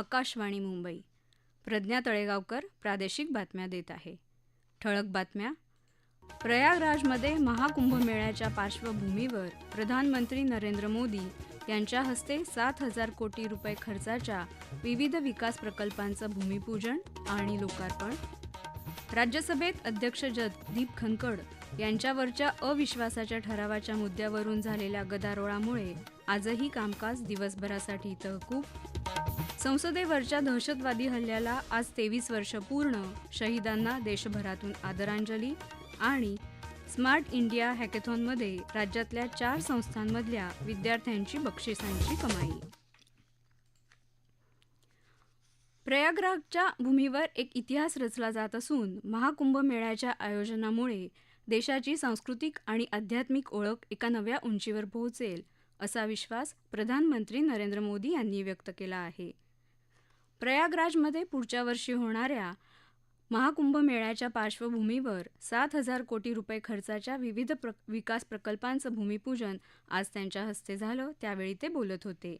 आकाशवाणी मुंबई. प्रज्ञा तळेगावकर प्रादेशिक बातम्या देत आहे. ठळक बातम्या. प्रयागराजमध्ये महाकुंभमेळ्याच्या पार्श्वभूमीवर प्रधानमंत्री नरेंद्र मोदी यांच्या हस्ते सात हजार कोटी रुपये खर्चाच्या विविध विकास प्रकल्पांचं भूमिपूजन आणि लोकार्पण. राज्यसभेत अध्यक्ष जगदीप खनकड यांच्यावरच्या अविश्वासाच्या ठरावाच्या मुद्द्यावरून झालेल्या गदारोळामुळे आजही कामकाज दिवसभरासाठी तहकूब संसदेवरच्या दहशतवादी हल्ल्याला आज तेवीस वर्ष पूर्ण. शहीदांना देशभरातून आदरांजली आणि स्मार्ट इंडिया हॅकेथॉनमध्ये राज्यातल्या चार संस्थांमधल्या विद्यार्थ्यांची बक्षिसांची कमाई. प्रयागराजच्या भूमीवर एक इतिहास रचला जात असून महाकुंभ मेळ्याच्या आयोजनामुळे देशाची सांस्कृतिक आणि आध्यात्मिक ओळख एका नव्या उंचीवर पोहोचेल. असा विश्वास प्रधानमंत्री नरेंद्र मोदी यांनी व्यक्त केला आहे. प्रयागराजमध्ये पुढच्या वर्षी होणाऱ्या महाकुंभ मेळ्याच्या पार्श्वभूमीवर सात हजार कोटी रुपये खर्चाच्या विविध प्र विकास प्रकल्पांचं भूमिपूजन आज त्यांच्या हस्ते झालं त्यावेळी ते बोलत होते.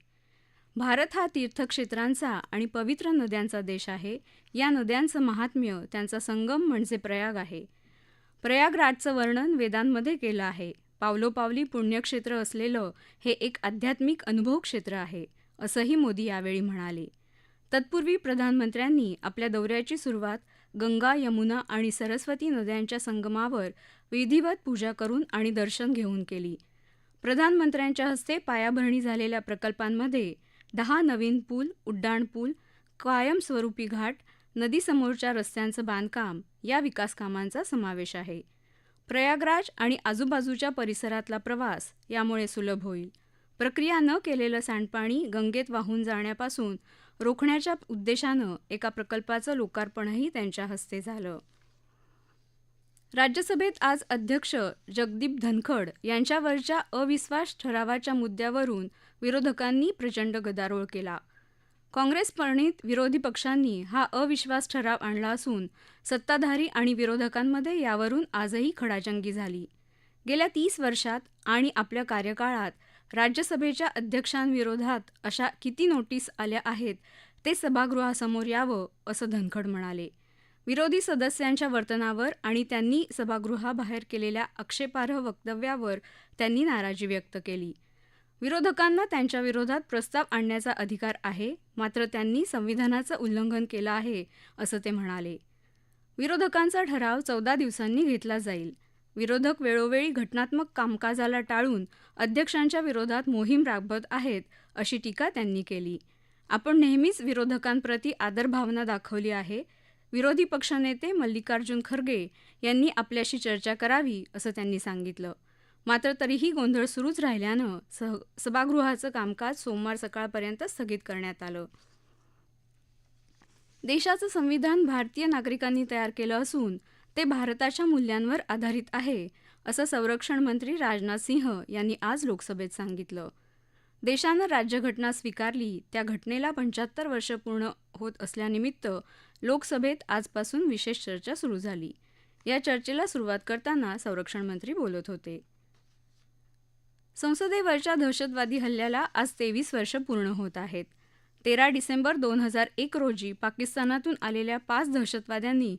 भारत हा तीर्थक्षेत्रांचा आणि पवित्र नद्यांचा देश आहे. या नद्यांचं महात्म्य त्यांचा संगम म्हणजे प्रयाग आहे. प्रयागराजचं वर्णन वेदांमध्ये केलं आहे. पावलोपावली पुण्यक्षेत्र असलेलं हे एक आध्यात्मिक अनुभव क्षेत्र आहे असंही मोदी यावेळी म्हणाले. तत्पूर्वी प्रधानमंत्र्यांनी आपल्या दौऱ्याची सुरुवात गंगा यमुना आणि सरस्वती नद्यांच्या संगमावर विधिवत पूजा करून आणि दर्शन घेऊन केली. प्रधानमंत्र्यांच्या हस्ते पायाभरणी झालेल्या प्रकल्पांमध्ये दहा नवीन पूल उड्डाण पूल कायमस्वरूपी घाट नदीसमोरच्या रस्त्यांचं बांधकाम या विकासकामांचा समावेश आहे. प्रयागराज आणि आजूबाजूच्या परिसरातला प्रवास यामुळे सुलभ होईल. प्रक्रिया न केलेलं सांडपाणी गंगेत वाहून जाण्यापासून रोखण्याच्या उद्देशानं एका प्रकल्पाचं लोकार्पणही त्यांच्या हस्ते झालं. राज्यसभेत आज अध्यक्ष जगदीप धनखड यांच्यावरच्या अविश्वास ठरावाच्या मुद्द्यावरून विरोधकांनी प्रचंड गदारोळ केला. काँग्रेस प्रणित विरोधी पक्षांनी हा अविश्वास ठराव आणला असून सत्ताधारी आणि विरोधकांमध्ये यावरून आजही खडाजंगी झाली. गेल्या तीस वर्षात आणि आपल्या कार्यकाळात राज्यसभेच्या अध्यक्षांविरोधात अशा किती नोटीस आल्या आहेत ते सभागृहासमोर यावं असं धनखड म्हणाले. विरोधी सदस्यांच्या वर्तनावर आणि त्यांनी सभागृहाबाहेर केलेल्या आक्षेपार्ह वक्तव्यावर त्यांनी नाराजी व्यक्त केली. विरोधकांना त्यांच्या विरोधात प्रस्ताव आणण्याचा अधिकार आहे मात्र त्यांनी संविधानाचं उल्लंघन केलं आहे असं ते म्हणाले. विरोधकांचा ठराव चौदा दिवसांनी घेतला जाईल. विरोधक वेळोवेळी घटनात्मक कामकाजाला टाळून अध्यक्षांच्या विरोधात मोहीम राबवत आहेत अशी टीका त्यांनी केली. आपण नेहमीच विरोधकांप्रती आदरभावना दाखवली आहे. विरोधी पक्षनेते मल्लिकार्जुन खरगे यांनी आपल्याशी चर्चा करावी असं त्यांनी सांगितलं. मात्र तरीही गोंधळ सुरूच राहिल्यानं सह सभागृहाचं कामकाज सोमवार सकाळपर्यंत स्थगित करण्यात आलं. देशाचं संविधान भारतीय नागरिकांनी तयार केलं असून ते भारताच्या मूल्यांवर आधारित आहे असं संरक्षण मंत्री राजनाथ सिंह यांनी आज लोकसभेत सांगितलं. देशानं राज्यघटना स्वीकारली त्या घटनेला पंच्याहत्तर वर्ष पूर्ण होत असल्यानिमित्त लोकसभेत आजपासून विशेष चर्चा सुरू झाली. या चर्चेला सुरुवात करताना संरक्षण मंत्री बोलत होते. संसदेवरच्या दहशतवादी हल्ल्याला आज तेवीस वर्ष पूर्ण होत आहेत. तेरा डिसेंबर दोन हजार एक रोजी पाकिस्तानातून आलेल्या पाच दहशतवाद्यांनी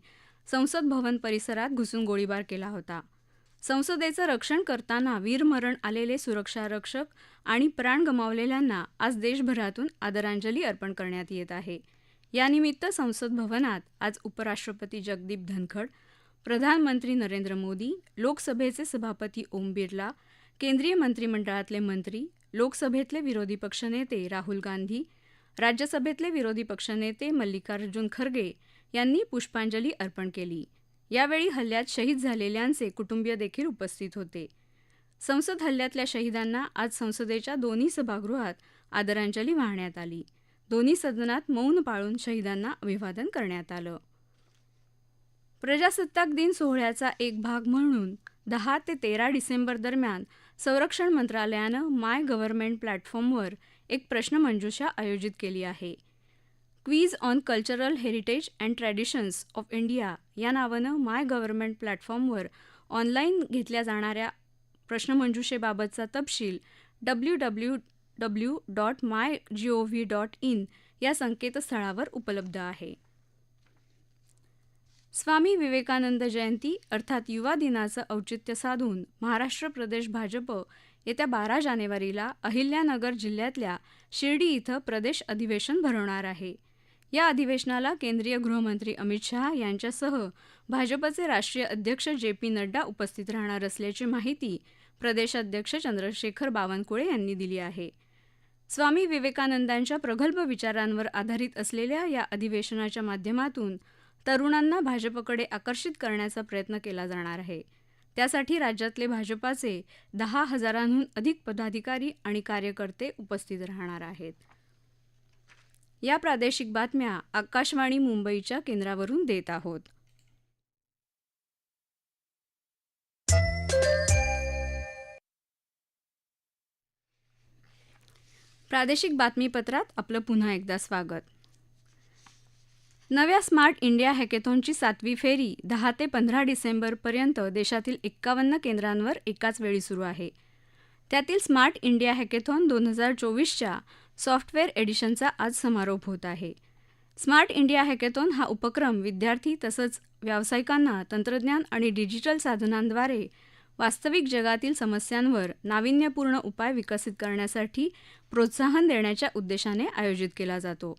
संसद भवन परिसरात घुसून गोळीबार केला होता. संसदेचं रक्षण करताना वीरमरण आलेले सुरक्षारक्षक आणि प्राण गमावलेल्यांना आज देशभरातून आदरांजली अर्पण करण्यात येत आहे. यानिमित्त संसद भवनात आज उपराष्ट्रपती जगदीप धनखड प्रधानमंत्री नरेंद्र मोदी लोकसभेचे सभापती ओम बिर्ला केंद्रीय मंत्रिमंडळातले मंत्री लोकसभेतले विरोधी पक्षनेते राहुल गांधी राज्यसभेतले विरोधी पक्षनेते मल्लिकार्जुन खरगे यांनी पुष्पांजली अर्पण केली. यावेळी हल्ल्यात शहीद झालेल्यांचे कुटुंबीय देखील उपस्थित होते. संसद हल्ल्यातल्या शहीदांना आज संसदेच्या दोन्ही सभागृहात आदरांजली वाहण्यात आली. दोन्ही सदनात मौन पाळून शहीदांना अभिवादन करण्यात आलं. प्रजासत्ताक दिन सोहळ्याचा एक भाग म्हणून दहा ते तेरा डिसेंबर दरम्यान संरक्षण मंत्रालयानं माय गव्हर्नमेंट प्लॅटफॉर्मवर एक प्रश्नमंजुषा आयोजित केली आहे. Quiz on cultural heritage and traditions of India या नावानं माय गव्हर्नमेंट प्लॅटफॉर्मवर ऑनलाईन घेतल्या जाणाऱ्या प्रश्नमंजुषेबाबतचा तपशील W W W dot my G O V dot in या संकेतस्थळावर उपलब्ध आहे. स्वामी विवेकानंद जयंती अर्थात युवा दिनाचं औचित्य साधून महाराष्ट्र प्रदेश भाजप येत्या बारा जानेवारीला अहिल्यानगर जिल्ह्यातल्या शिर्डी इथं प्रदेश अधिवेशन भरवणार आहे. या अधिवेशनाला केंद्रीय गृहमंत्री अमित शहा यांच्यासह भाजपचे राष्ट्रीय अध्यक्ष जे पी नड्डा उपस्थित राहणार असल्याची माहिती प्रदेशाध्यक्ष चंद्रशेखर बावनकुळे यांनी दिली आहे. स्वामी विवेकानंदांच्या प्रगल्भ विचारांवर आधारित असलेल्या या अधिवेशनाच्या माध्यमातून तरुणांना भाजपकडे आकर्षित करण्याचा प्रयत्न केला जाणार आहे. त्यासाठी राज्यातले भाजपाचे दहा हजारांहून अधिक पदाधिकारी आणि कार्यकर्ते उपस्थित राहणार आहेत. या प्रादेशिक बातम्या आकाशवाणी मुंबईच्या केंद्रावरून देत आहोत. प्रादेशिक बातमीपत्रात आपलं पुन्हा एकदा स्वागत. नव्या स्मार्ट इंडिया हॅकेथॉनची सातवी फेरी दहा ते पंधरा डिसेंबरपर्यंत देशातील एक्कावन्न केंद्रांवर एकाच वेळी सुरू आहे. त्यातील स्मार्ट इंडिया हॅकेथॉन दोन हजार चोवीसच्या सॉफ्टवेअर एडिशनचा आज समारोप होत आहे. स्मार्ट इंडिया हॅकेथॉन हा उपक्रम विद्यार्थी तसंच व्यावसायिकांना तंत्रज्ञान आणि डिजिटल साधनांद्वारे वास्तविक जगातील समस्यांवर नाविन्यपूर्ण उपाय विकसित करण्यासाठी प्रोत्साहन देण्याच्या उद्देशाने आयोजित केला जातो.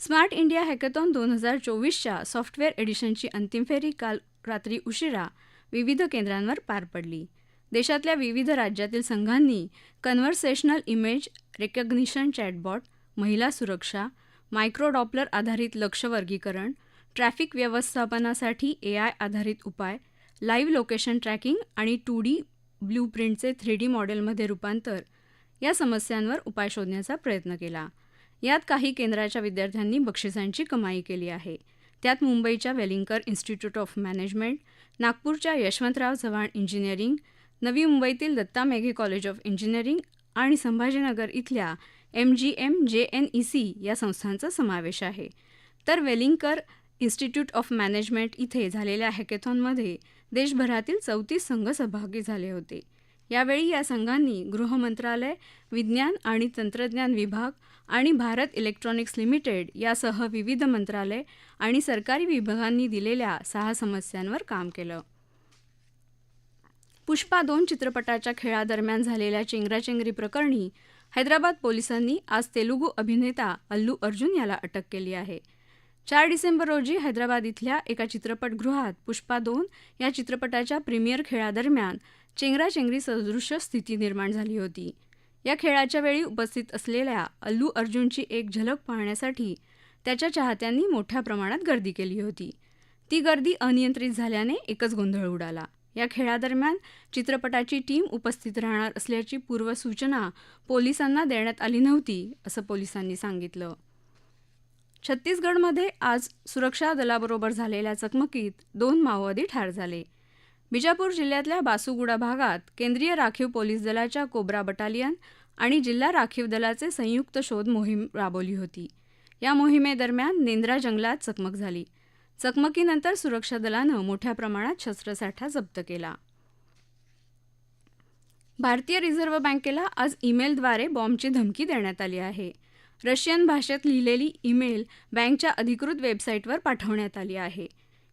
स्मार्ट इंडिया हॅकेथॉन दोन हजार चोवीसच्या सॉफ्टवेअर एडिशनची अंतिम फेरी काल रात्री उशिरा विविध केंद्रांवर पार पडली. देशातल्या विविध राज्यातील संघांनी कन्व्हर्सेशनल इमेज रेकग्निशन चॅटबॉट महिला सुरक्षा मायक्रोडॉपलर आधारित लक्ष वर्गीकरण ट्रॅफिक व्यवस्थापनासाठी ए आय आधारित उपाय लाईव्ह लोकेशन ट्रॅकिंग आणि टू डी ब्ल्यूप्रिंटचे थ्री डी मॉडेलमध्ये रूपांतर या समस्यांवर उपाय शोधण्याचा प्रयत्न केला. यात काही केंद्राच्या विद्यार्थ्यांनी बक्षिसांची कमाई केली आहे. त्यात मुंबईच्या वेलिंकर इन्स्टिट्यूट ऑफ मॅनेजमेंट नागपूरच्या यशवंतराव चव्हाण इंजिनिअरिंग नवी मुंबईतील Datta Meghe college of engineering आणि संभाजीनगर इथल्या M G M J N E C या संस्थांचा समावेश आहे. तर वेलिंकर इन्स्टिट्यूट ऑफ मॅनेजमेंट इथे झालेल्या हॅकेथॉनमध्ये देशभरातील चौतीस संघ सहभागी झाले होते. यावेळी या संघांनी गृहमंत्रालय विज्ञान आणि तंत्रज्ञान विभाग आणि भारत इलेक्ट्रॉनिक्स लिमिटेड यासह विविध मंत्रालय आणि सरकारी विभागांनी दिलेल्या सहा समस्यांवर काम केलं. पुष्पा दोन चित्रपटाच्या खेळादरम्यान झालेल्या चेंगराचेंगरी प्रकरणी हैदराबाद पोलिसांनी आज तेलुगू अभिनेता अल्लू अर्जुन याला अटक केली आहे. चार डिसेंबर रोजी हैदराबाद इथल्या एका चित्रपटगृहात पुष्पा दोन या चित्रपटाच्या प्रीमियर खेळादरम्यान चेंगराचेंगरी सदृश स्थिती निर्माण झाली होती. या खेळाच्या वेळी उपस्थित असलेल्या अल्लू अर्जुनची एक झलक पाहण्यासाठी त्याच्या चाहत्यांनी मोठ्या प्रमाणात गर्दी केली होती. ती गर्दी अनियंत्रित झाल्याने एकच गोंधळ उडाला. या खेळादरम्यान चित्रपटाची टीम उपस्थित राहणार असल्याची पूर्वसूचना पोलिसांना देण्यात आली नव्हती असं पोलिसांनी सांगितलं. छत्तीसगडमध्ये आज सुरक्षा दलाबरोबर झालेल्या चकमकीत दोन माओवादी ठार झाले. बिजापूर जिल्ह्यातल्या बासुगुडा भागात केंद्रीय राखीव पोलीस दलाच्या कोब्रा बटालियन आणि जिल्हा राखीव दलाचे संयुक्त शोध मोहीम राबवली होती. या मोहिमेदरम्यान नेंद्रा जंगलात चकमक झाली. चकमकीनंतर सुरक्षा दलानं मोठ्या प्रमाणात शस्त्रसाठा जप्त केला. भारतीय रिझर्व्ह बँकेला आज ईमेलद्वारे बॉम्बची धमकी देण्यात आली आहे. रशियन भाषेत लिहिलेली ईमेल बँकच्या अधिकृत वेबसाईटवर पाठवण्यात आली आहे.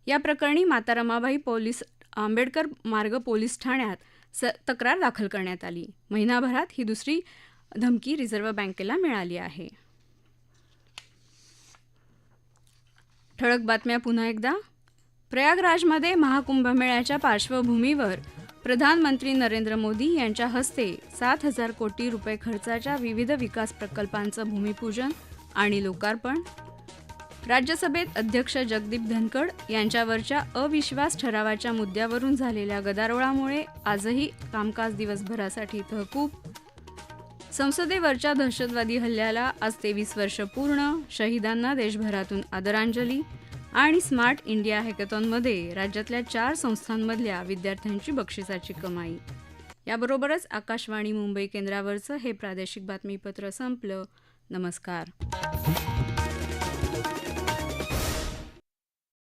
या प्रकरणी माता रमाबाई पोलीस आंबेडकर मार्ग पोलीस ठाण्यात स तक्रार दाखल करण्यात आली. महिनाभरात ही दुसरी धमकी रिझर्व्ह बँकेला मिळाली आहे. ठळक बातम्या पुन्हा एकदा. प्रयागराजमध्ये महाकुंभमेळ्याच्या पार्श्वभूमीवर प्रधानमंत्री नरेंद्र मोदी यांच्या हस्ते सात हजार कोटी रुपये खर्चाच्या विविध विकास प्रकल्पांचं भूमिपूजन आणि लोकार्पण राज्यसभेत अध्यक्ष जगदीप धनखड यांच्यावरच्या अविश्वास ठरावाच्या मुद्द्यावरून झालेल्या गदारोळामुळे आजही कामकाज दिवसभरासाठी तहकूब. संसदेवरच्या दहशतवादी हल्ल्याला आज तेवीस वर्ष पूर्ण शहीदांना देशभरातून आदरांजली आणि स्मार्ट इंडिया हॅकेथॉनमध्ये राज्यातल्या चार संस्थांमधल्या विद्यार्थ्यांची बक्षिसाची कमाई. याबरोबरच आकाशवाणी मुंबई केंद्रावरचं हे प्रादेशिक बातमीपत्र संपलं. नमस्कार.